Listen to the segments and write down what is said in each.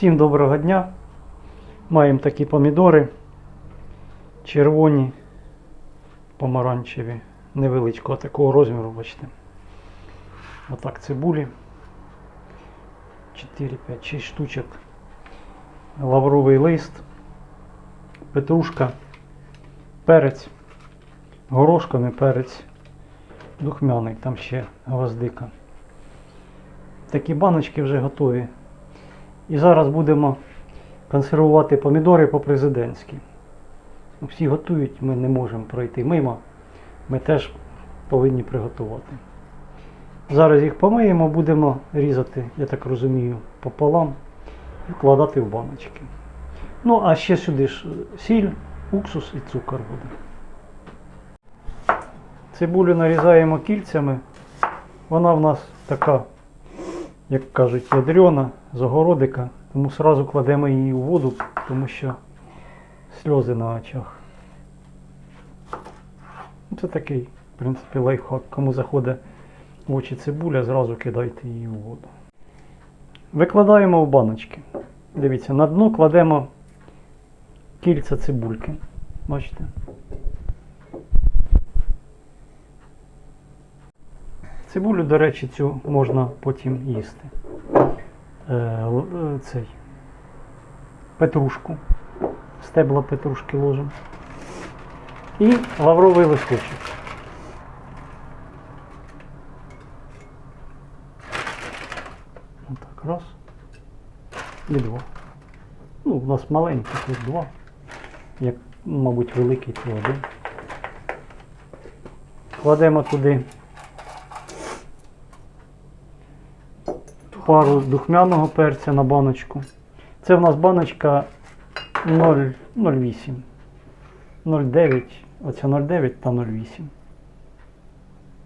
Всім доброго дня. Маємо такі помідори. Червоні, помаранчеві, невеличкого такого розміру, бачите. Отак цибулі. 4, 5, 6 штучок. Лавровий лист, петрушка, перець, горошками перець, духмяний, там ще гвоздика. Такі баночки вже готові. І зараз будемо консервувати помідори по-президентськи. Всі готують, ми не можемо пройти мимо. Ми теж повинні приготувати. Зараз їх помиємо, будемо різати, я так розумію, пополам і вкладати в баночки. Ну, а ще сюди ж сіль, уксус і цукор буде. Цибулю нарізаємо кільцями. Вона в нас така як кажуть, ядрена з огородика, тому сразу кладемо її у воду, тому що сльози на очах. Ну, Це такий, в принципі, лайфхак. Кому заходить в очі цибуля, зразу кидайте її у воду. Викладаємо в баночки. Дивіться, на дно кладемо кільця цибульки. Бачите? Цибулю, до речі, цю можна потім їсти. Е, е, цей. Петрушку. Стебла петрушки ложимо. І лавровий листочок. Отак, раз. І два. Ну, у нас маленький, тут два. Як, мабуть, великий, то один. Кладемо туди пару духмяного перця на баночку. Це в нас баночка 0,08. 0,9. Оця 0,9 та 0,8.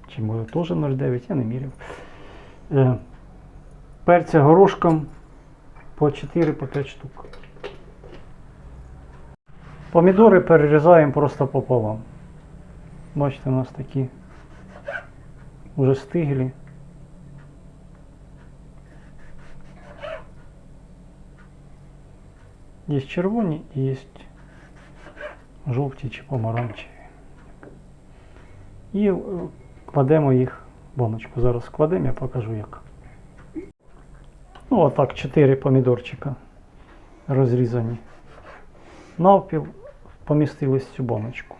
Чи може теж 0,9, я не міряв. Е, перця горошком по 4 по 5 штук. Помідори перерізаємо просто пополам. Бачите, у нас такі вже стиглі. Є червоні і є жовті чи помаранчеві. І е, кладемо їх в баночку. Зараз складемо, я покажу як. Ну, отак, 4 помідорчика розрізані. Навпіл помістились в цю баночку.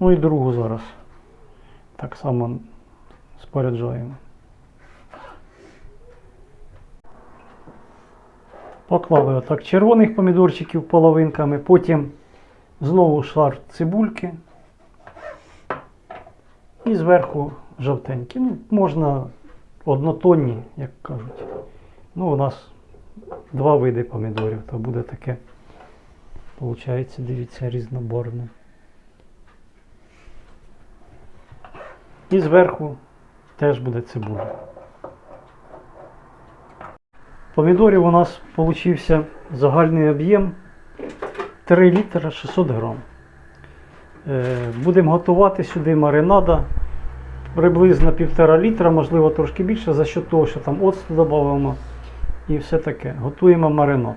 Ну і другу зараз так само споряджаємо. Поклали отак червоних помідорчиків половинками, потім знову шар цибульки і зверху жовтенькі. Ну, можна однотонні, як кажуть. Ну, у нас два види помідорів, то буде таке, виходить, дивіться, різноборне. І зверху теж буде цибуля. Помідорів у нас получився загальний об'єм 3 літра 600 грам. Е, Будемо готувати сюди маринада приблизно 1,5 літра, можливо трошки більше, за що того, що там оцту додаємо і все таке. Готуємо маринад.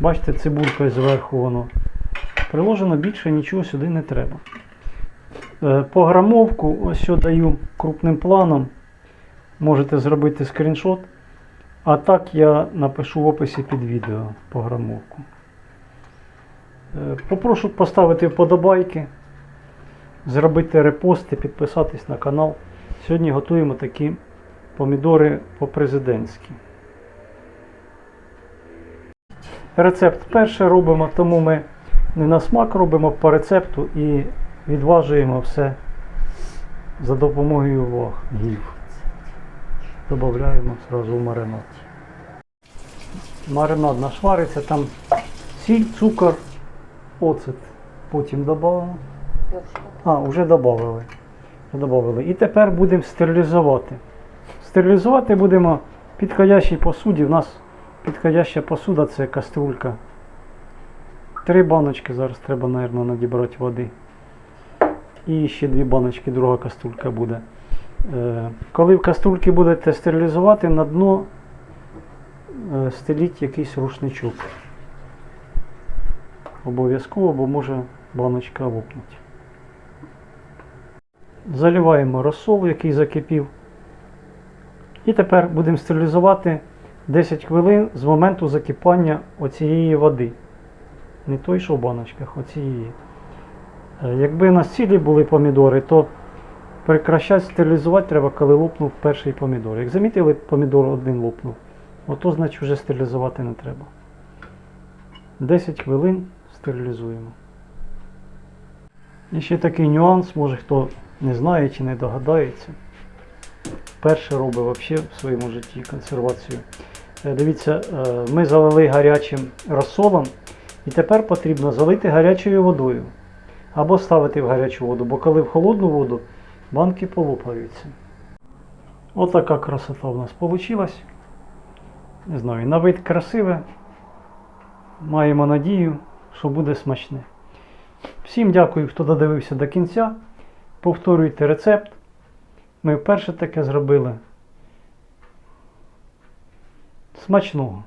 Бачите, цибулькою зверху воно приложено, більше нічого сюди не треба. Е, Пограмовку ось що даю крупним планом. Можете зробити скріншот. А так я напишу в описі під відео програмовку. Е, Попрошу поставити вподобайки, зробити репости, підписатись на канал. Сьогодні готуємо такі помідори по-президентськи. Рецепт перше робимо, тому ми не на смак робимо по рецепту і відважуємо все за допомогою вагів. Добавляємо сразу в маринад. Маринад наш вариться, там сіль, цукор, оцет. Потім додаємо. А, вже додали. Добавили. І тепер будемо стерилізувати. Стерилізувати будемо підходящій посуді. У нас підходяща посуда це каструлька. Три баночки зараз треба, мабуть, надібрати води. І ще дві баночки, друга каструлька буде. Е, Коли в каструльці будете стерилізувати, на дно е, стеліть якийсь рушничок. Обов'язково, бо може баночка лопнути. Заливаємо розсол, який закипів. І тепер будемо стерилізувати 10 хвилин з моменту закипання оцієї води. Не той, що в баночках, оцієї. Е, Якби на цілі були помідори, то прекращати стерилізувати треба, коли лопнув перший помідор. Як замітили, помідор один лопнув, ото значить вже стерилізувати не треба. 10 хвилин стерилізуємо. І ще такий нюанс, може хто не знає чи не догадається. Перше робить взагалі в своєму житті консервацію. Е, Дивіться, е, ми залили гарячим розсолом, і тепер потрібно залити гарячою водою. Або ставити в гарячу воду, бо коли в холодну воду банки полопаються. Отака красота в нас вийшла. Не знаю, на вид красиве. Маємо надію, що буде смачне. Всім дякую, хто додивився до кінця. Повторюйте рецепт. Ми вперше таке зробили. Смачного!